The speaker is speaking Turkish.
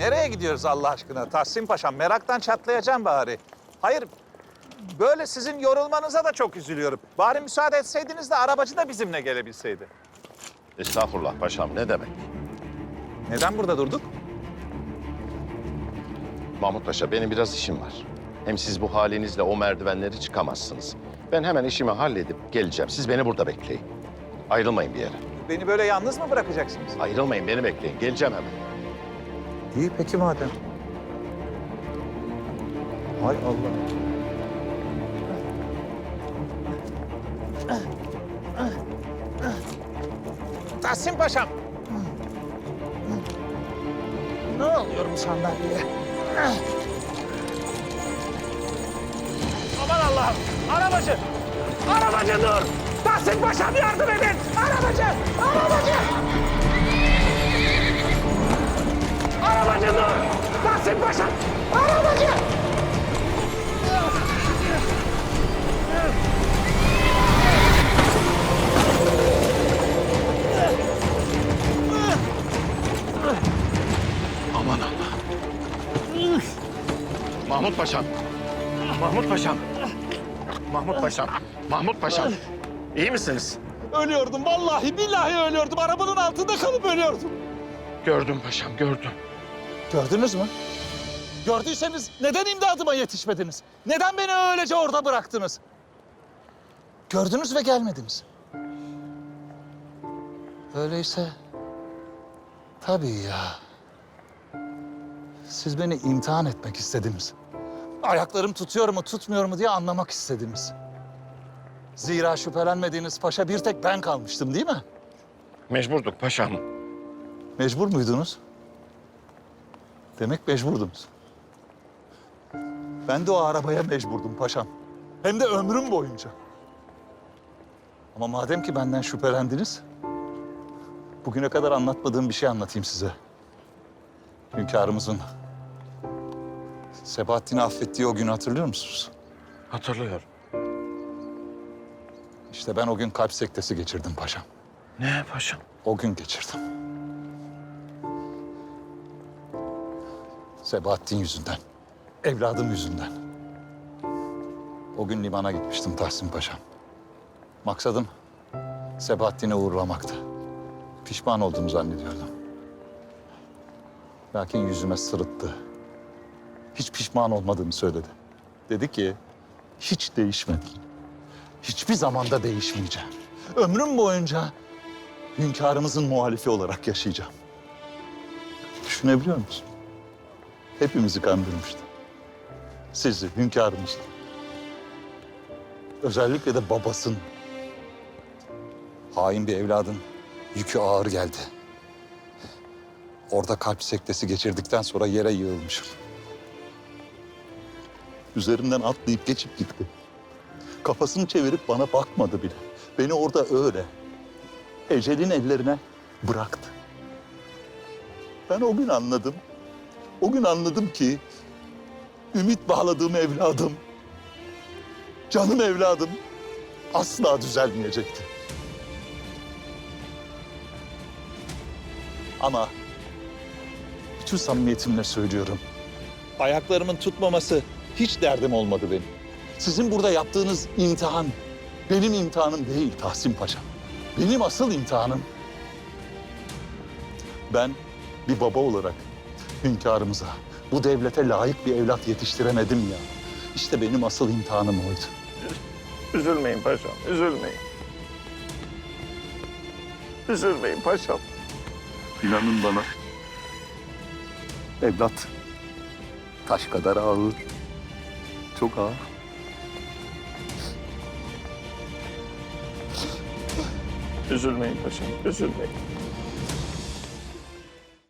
Nereye gidiyoruz Allah aşkına Tahsin Paşam? Meraktan çatlayacağım bari. Hayır, böyle sizin yorulmanıza da çok üzülüyorum. Bari müsaade etseydiniz de arabacı da bizimle gelebilseydi. Estağfurullah paşam ne demek? Neden burada durduk? Mahmut Paşa benim biraz işim var. Hem siz bu halinizle o merdivenleri çıkamazsınız. Ben hemen işimi halledip geleceğim. Siz beni burada bekleyin. Ayrılmayın bir yere. Beni böyle yalnız mı bırakacaksınız? Ayrılmayın beni bekleyin. Geleceğim hemen. İyi peki madem. Hay Allah. Tahsin Paşam. Ne oluyorum sandalyeye? Aman Allah'ım! Arabacı! Arabacı dur! Tahsin Paşam yardım edin! Arabacı! Arabacı Mahmut Paşam. Mahmut Paşam. Mahmut Paşam. Mahmut Paşam. İyi misiniz? Ölüyordum vallahi billahi ölüyordum. Arabanın altında kalıp ölüyordum. Gördüm paşam gördüm. Gördünüz mü? Gördüyseniz neden imdadıma yetişmediniz? Neden beni öylece orada bıraktınız? Gördünüz ve gelmediniz. Öyleyse tabii ya. Siz beni imtihan etmek istediniz. Ayaklarım tutuyor mu tutmuyor mu diye anlamak istediniz. Zira şüphelenmediğiniz paşa bir tek ben kalmıştım değil mi? Mecburduk paşam. Mecbur muydunuz? Demek mecburdunuz. Ben de o arabaya mecburdum paşam. Hem de ömrüm boyunca. Ama madem ki benden şüphelendiniz... ...bugüne kadar anlatmadığım bir şey anlatayım size. Hünkârımızın... ...Sebahattin'i affettiği o günü hatırlıyor musunuz? Hatırlıyorum. İşte ben o gün kalp sektesi geçirdim paşam. Ne paşam? O gün geçirdim. Sebahattin yüzünden. Evladım yüzünden. O gün limana gitmiştim Tahsin Paşam. Maksadım Sebahattin'i uğurlamaktı. Pişman olduğumu zannediyordum. Lakin yüzüme sırıttı. Hiç pişman olmadığını söyledi. Dedi ki hiç değişmedim. Hiçbir zamanda değişmeyeceğim. Ömrüm boyunca hünkârımızın muhalifi olarak yaşayacağım. Düşünebiliyor musun? Hepimizi kandırmıştı. Sizi, hünkârımızı. Özellikle de babasını. Hain bir evladın yükü ağır geldi. Orada kalp sektesi geçirdikten sonra yere yığılmışım. Üzerimden atlayıp geçip gitti. Kafasını çevirip bana bakmadı bile. Beni orada öyle, ecelin ellerine bıraktı. Ben o gün anladım. O gün anladım ki ümit bağladığım evladım, canım evladım asla düzelmeyecekti. Ama bütün samimiyetimle söylüyorum. Ayaklarımın tutmaması hiç derdim olmadı benim. Sizin burada yaptığınız imtihan benim imtihanım değil Tahsin Paşa. Benim asıl imtihanım ben bir baba olarak hünkârımıza, bu devlete layık bir evlat yetiştiremedim ya. İşte benim asıl imtihanım oydu. Üzülmeyin paşam, üzülmeyin. Üzülmeyin paşam. İnanın bana. Evlat taş kadar ağır. Çok ağır. Üzülmeyin paşam, üzülmeyin.